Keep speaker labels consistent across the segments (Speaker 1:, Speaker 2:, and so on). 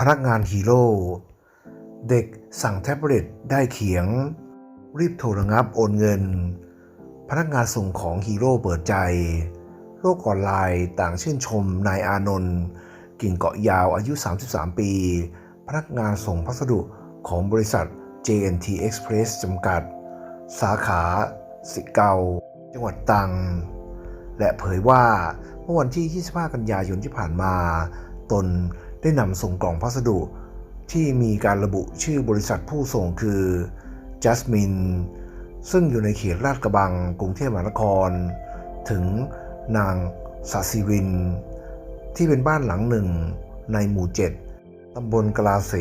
Speaker 1: พนักงานฮีโร่ เด็กสั่งแท็บเล็ตได้เขียง รีบโทรระงับโอนเงิน พนักงานส่งของฮีโร่เปิดใจ โลกออนไลน์ต่างชื่นชมนายอานนท์กิ่งเกาะยาวอายุ 33 ปี พนักงานส่งพัสดุของบริษัท JNT Express จำกัด สาขา สิเกา จังหวัดตรัง และเผยว่าเมื่อวันที่ 25 กันยายนที่ผ่านมา ตน ได้นำส่งกล่องพัสดุ ที่มีการระบุชื่อบริษัทผู้ส่งคือ Jasmine ซึ่งอยู่ในเขตลาดกระบังกรุงเทพมหานคร ถึงนางสาซิริน ที่เป็นบ้านหลังหนึ่งในหมู่7ตำบลกลาเส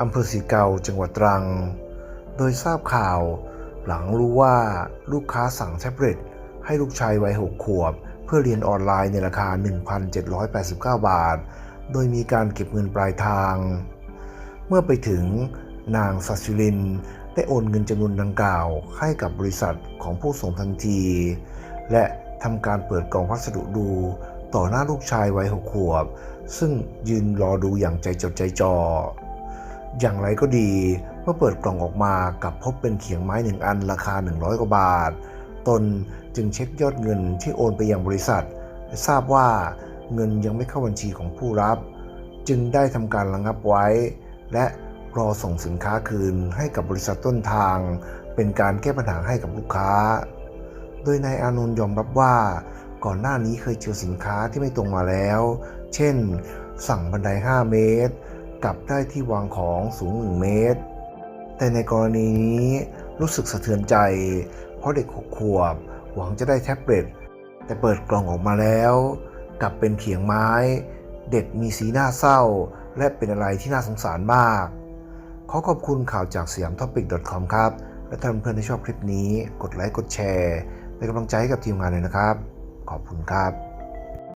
Speaker 1: อำเภอสีเกาจังหวัดตรัง โดยทราบข่าวหลังรู้ว่าลูกค้าสั่งแท็บเล็ตให้ลูกชายวัย 6 ขวบ เพื่อเรียนออนไลน์ในราคา 1,789 บาท โดยมีการเก็บเงินปลายทาง เมื่อไปถึงนางสัสิลินได้โอนเงินจำนวนดังกล่าวให้กับบริษัทของผู้ส่งทันที และทำการเปิดกล่องพัสดุดูต่อหน้าลูกชายวัยหกขวบ ซึ่งยืนรอดูอย่างใจจดใจจ่ออย่างไรก็ดีเมื่อเปิดกล่องออกมากับพบเป็นเขียงไม้หนึ่งอันราคา 100 กว่าบาท ตนจึงเช็คยอดเงินที่โอนไปยังบริษัท ทราบว่า เงินยังไม่เข้าบัญชีของผู้รับ จึงได้ทำการระงับไว้ และรอส่งสินค้าคืนให้กับบริษัทต้นทาง เป็นการแก้ปัญหาให้กับลูกค้า โดยนายอานนท์ยอมรับว่าก่อนหน้านี้เคยเจอสินค้าที่ไม่ตรงมาแล้ว เช่น สั่งบันได 5 เมตร กลับได้ที่วางของสูง 1 เมตร แต่ในกรณีนี้รู้สึกสะเทือนใจ เพราะเด็ก6ขวบ หวังจะได้แท็บเล็ตแต่เปิดกล่องออกมาแล้ว กลับเป็นเขียงไม้ เด็กมีสีหน้าเศร้า และเป็นอะไรที่น่าสงสารมาก ขอขอบคุณข่าวจากสยามท็อปิก .com ครับ และถ้าเพื่อนๆที่ชอบคลิปนี้ กดไลค์ กดแชร์ เป็นกำลังใจให้กับทีมงานเลยนะครับ ขอบคุณครับ